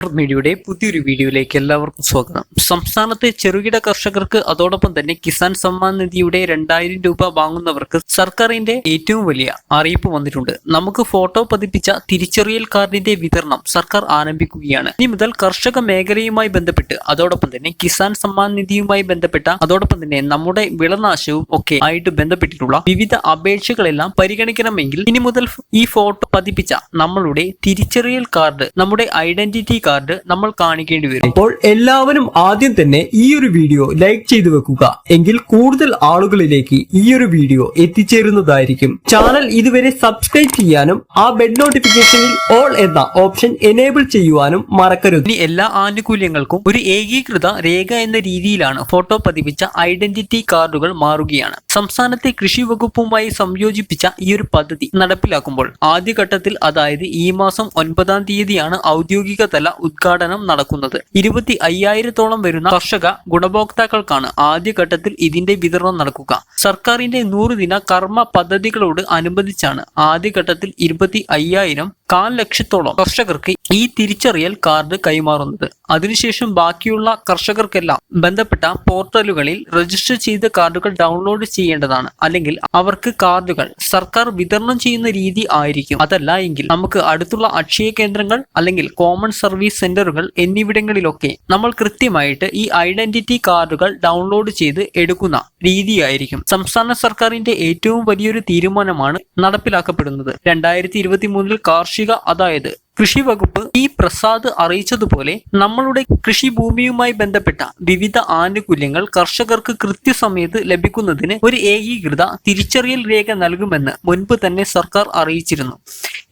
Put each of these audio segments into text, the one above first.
മീഡിയയുടെ പുതിയൊരു വീഡിയോയിലേക്ക് എല്ലാവർക്കും സ്വാഗതം. സംസ്ഥാനത്തെ ചെറുകിട കർഷകർക്ക് അതോടൊപ്പം തന്നെ കിസാൻ സമ്മാൻ നിധിയുടെ രണ്ടായിരം രൂപ വാങ്ങുന്നവർക്ക് സർക്കാരിന്റെ ഏറ്റവും വലിയ അറിയിപ്പ് വന്നിട്ടുണ്ട്. നമുക്ക് ഫോട്ടോ പതിപ്പിച്ച തിരിച്ചറിയൽ കാർഡിന്റെ വിതരണം സർക്കാർ ആരംഭിക്കുകയാണ്. ഇനി മുതൽ കർഷക മേഖലയുമായി ബന്ധപ്പെട്ട് അതോടൊപ്പം തന്നെ കിസാൻ സമ്മാൻ നിധിയുമായി ബന്ധപ്പെട്ട അതോടൊപ്പം തന്നെ നമ്മുടെ വിളനാശവും ഒക്കെ ആയിട്ട് ബന്ധപ്പെട്ടിട്ടുള്ള വിവിധ അപേക്ഷകളെല്ലാം പരിഗണിക്കണമെങ്കിൽ ഇനി മുതൽ ഈ ഫോട്ടോ പതിപ്പിച്ച നമ്മളുടെ തിരിച്ചറിയൽ കാർഡ് നമ്മുടെ ഐഡന്റിറ്റി കാർഡ് നമ്മൾ കാണിക്കേണ്ടി വരും. അപ്പോൾ എല്ലാവരും ആദ്യം തന്നെ ഈ ഒരു വീഡിയോ ലൈക്ക് ചെയ്തു വെക്കുക. എങ്കിൽ കൂടുതൽ ആളുകളിലേക്ക് ഈ ഒരു വീഡിയോ എത്തിച്ചേരുന്നതായിരിക്കും. ചാനൽ ഇതുവരെ സബ്സ്ക്രൈബ് ചെയ്യാനും ആ ബെഡ് നോട്ടിഫിക്കേഷനിൽ ഓൾ എന്ന ഓപ്ഷൻ എനേബിൾ ചെയ്യുവാനും മറക്കരുത്. ഇനി എല്ലാ ആനുകൂല്യങ്ങൾക്കും ഒരു ഏകീകൃത രേഖ എന്ന രീതിയിലാണ് ഫോട്ടോ പതിപ്പിച്ച ഐഡന്റിറ്റി കാർഡുകൾ മാറുകയാണ്. സംസ്ഥാനത്തെ കൃഷി വകുപ്പുമായി സംയോജിപ്പിച്ച ഈ ഒരു പദ്ധതി നടപ്പിലാക്കുമ്പോൾ ആദ്യഘട്ടത്തിൽ അതായത് ഈ മാസം ഒൻപതാം തീയതിയാണ് ഔദ്യോഗിക തല ഉദ്ഘാടനം നടക്കുന്നത്. ഇരുപത്തി അയ്യായിരത്തോളം വരുന്ന കർഷക ഗുണഭോക്താക്കൾക്കാണ് ആദ്യഘട്ടത്തിൽ ഇതിന്റെ വിതരണം നടക്കുക. സർക്കാരിന്റെ നൂറ് ദിന കർമ്മ പദ്ധതികളോട് അനുബന്ധിച്ചാണ് ആദ്യഘട്ടത്തിൽ ഇരുപത്തി അയ്യായിരം കാൽ ലക്ഷത്തോളം കർഷകർക്ക് ഈ തിരിച്ചറിയൽ കാർഡ് കൈമാറുന്നത്. അതിനുശേഷം ബാക്കിയുള്ള കർഷകർക്കെല്ലാം ബന്ധപ്പെട്ട പോർട്ടലുകളിൽ രജിസ്റ്റർ ചെയ്ത കാർഡുകൾ ഡൗൺലോഡ് ചെയ്യേണ്ടതാണ്. അല്ലെങ്കിൽ അവർക്ക് കാർഡുകൾ സർക്കാർ വിതരണം ചെയ്യുന്ന രീതി ആയിരിക്കും. അതല്ല എങ്കിൽ നമുക്ക് അടുത്തുള്ള അക്ഷയ കേന്ദ്രങ്ങൾ അല്ലെങ്കിൽ കോമൺ സർവീസ് സെന്ററുകൾ എന്നിവിടങ്ങളിലൊക്കെ നമ്മൾ കൃത്യമായിട്ട് ഈ ഐഡന്റിറ്റി കാർഡുകൾ ഡൗൺലോഡ് ചെയ്ത് എടുക്കുന്ന രീതിയായിരിക്കും. സംസ്ഥാന സർക്കാരിന്റെ ഏറ്റവും വലിയൊരു തീരുമാനമാണ് നടപ്പിലാക്കപ്പെടുന്നത്. രണ്ടായിരത്തി ഇരുപത്തി മൂന്നിൽ കാർഷിക അതായത് കൃഷി വകുപ്പ് ഈ പ്രസാദ് അറിയിച്ചതുപോലെ നമ്മളുടെ കൃഷിഭൂമിയുമായി ബന്ധപ്പെട്ട വിവിധ ആനുകൂല്യങ്ങൾ കർഷകർക്ക് കൃത്യസമയത്ത് ലഭിക്കുന്നതിന് ഒരു ഏകീകൃത തിരിച്ചറിയൽ രേഖ നൽകുമെന്ന് മുൻപ് തന്നെ സർക്കാർ അറിയിച്ചിരുന്നു.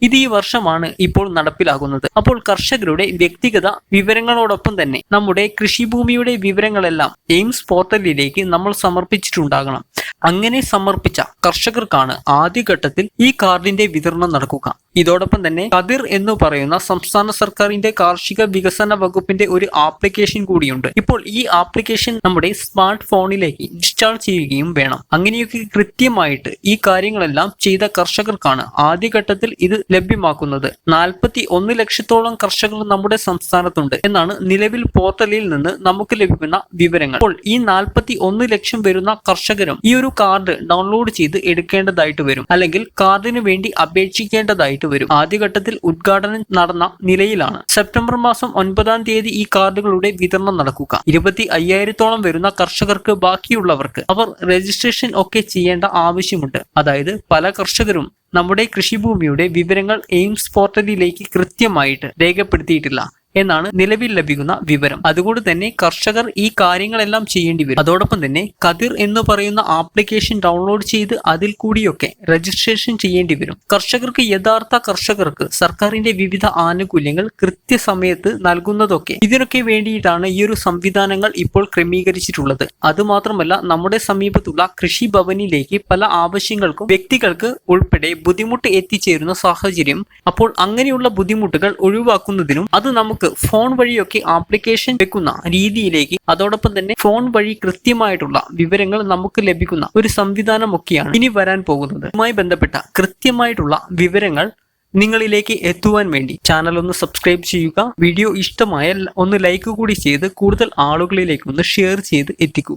ഇത് ഈ വർഷമാണ് ഇപ്പോൾ നടപ്പിലാകുന്നത്. അപ്പോൾ കർഷകരുടെ വ്യക്തിഗത വിവരങ്ങളോടൊപ്പം തന്നെ നമ്മുടെ കൃഷിഭൂമിയുടെ വിവരങ്ങളെല്ലാം എയിംസ് പോർട്ടലിലേക്ക് നമ്മൾ സമർപ്പിച്ചിട്ടുണ്ടാകണം. അങ്ങനെ സമർപ്പിച്ച കർഷകർക്കാണ് ആദ്യഘട്ടത്തിൽ ഈ കാർഡിന്റെ വിതരണം നടക്കുക. ഇതോടൊപ്പം തന്നെ കതിർ എന്ന് പറയുന്ന സംസ്ഥാന സർക്കാരിന്റെ കാർഷിക വികസന വകുപ്പിന്റെ ഒരു ആപ്ലിക്കേഷൻ കൂടിയുണ്ട്. ഇപ്പോൾ ഈ ആപ്ലിക്കേഷൻ നമ്മുടെ സ്മാർട്ട് ഫോണിലേക്ക് ഇൻസ്റ്റാൾ ചെയ്യുകയും വേണം. അങ്ങനെയൊക്കെ കൃത്യമായിട്ട് ഈ കാര്യങ്ങളെല്ലാം ചെയ്ത കർഷകർക്കാണ് ആദ്യഘട്ടത്തിൽ ഇത് ലഭ്യമാക്കുന്നത്. നാൽപ്പത്തി ഒന്ന് ലക്ഷത്തോളം കർഷകർ നമ്മുടെ സംസ്ഥാനത്തുണ്ട് എന്നാണ് നിലവിൽ പോർട്ടലിൽ നിന്ന് നമുക്ക് ലഭിക്കുന്ന വിവരങ്ങൾ. അപ്പോൾ ഈ നാൽപ്പത്തി ഒന്ന് ലക്ഷം വരുന്ന കർഷകരും ഈ ഒരു കാർഡ് ഡൗൺലോഡ് ചെയ്ത് എടുക്കേണ്ടതായിട്ട് വരും. അല്ലെങ്കിൽ കാർഡിന് വേണ്ടി അപേക്ഷിക്കേണ്ടതായിട്ട് വരും. ആദ്യഘട്ടത്തിൽ ഉദ്ഘാടനം നടന്ന നിലയിലാണ്. സെപ്റ്റംബർ മാസം ഒൻപതാം തീയതി ഈ കാർഡുകളുടെ വിതരണം നടക്കുക. ഇരുപത്തി അയ്യായിരത്തോളം വരുന്ന കർഷകർക്ക് ബാക്കിയുള്ളവർക്ക് അവർ രജിസ്ട്രേഷൻ ഒക്കെ ചെയ്യേണ്ട ആവശ്യമുണ്ട്. അതായത് പല കർഷകരും നമ്മുടെ കൃഷിഭൂമിയുടെ വിവരങ്ങൾ എയിംസ് പോർട്ടലിലേക്ക് കൃത്യമായിട്ട് രേഖപ്പെടുത്തിയിട്ടില്ല. എന്നാണ് നിലവിൽ ലഭിക്കുന്ന വിവരം. അതുകൊണ്ട് തന്നെ കർഷകർ ഈ കാര്യങ്ങളെല്ലാം ചെയ്യേണ്ടി വരും. അതോടൊപ്പം തന്നെ കതിർ എന്ന് പറയുന്ന ആപ്ലിക്കേഷൻ ഡൗൺലോഡ് ചെയ്ത് അതിൽ കൂടിയൊക്കെ രജിസ്ട്രേഷൻ ചെയ്യേണ്ടി വരും. കർഷകർക്ക് യഥാർത്ഥ കർഷകർക്ക് സർക്കാരിന്റെ വിവിധ ആനുകൂല്യങ്ങൾ കൃത്യസമയത്ത് നൽകുന്നതൊക്കെ ഇതിനൊക്കെ വേണ്ടിയിട്ടാണ് ഈ ഒരു സംവിധാനങ്ങൾ ഇപ്പോൾ ക്രമീകരിച്ചിട്ടുള്ളത്. അതുമാത്രമല്ല നമ്മുടെ സമീപത്തുള്ള കൃഷി ഭവനിലേക്ക് പല ആവശ്യങ്ങൾക്കും വ്യക്തികൾക്ക് ഉൾപ്പെടെ ബുദ്ധിമുട്ട് എത്തിച്ചേരുന്ന സാഹചര്യം അപ്പോൾ അങ്ങനെയുള്ള ബുദ്ധിമുട്ടുകൾ ഒഴിവാക്കുന്നതിനും അത് ഫോൺ വഴിയൊക്കെ ആപ്ലിക്കേഷൻ വെക്കുന്ന രീതിയിലേക്ക് അതോടൊപ്പം തന്നെ ഫോൺ വഴി കൃത്യമായിട്ടുള്ള വിവരങ്ങൾ നമുക്ക് ലഭിക്കുന്ന ഒരു സംവിധാനമൊക്കെയാണ് ഇനി വരാൻ പോകുന്നത്. ഇതുമായി ബന്ധപ്പെട്ട കൃത്യമായിട്ടുള്ള വിവരങ്ങൾ നിങ്ങളിലേക്ക് എത്തുവാൻ വേണ്ടി ചാനൽ ഒന്ന് സബ്സ്ക്രൈബ് ചെയ്യുക. വീഡിയോ ഇഷ്ടമായാൽ ഒന്ന് ലൈക്ക് കൂടി ചെയ്ത് കൂടുതൽ ആളുകളിലേക്ക് ഒന്ന് ഷെയർ ചെയ്ത് എത്തിക്കുക.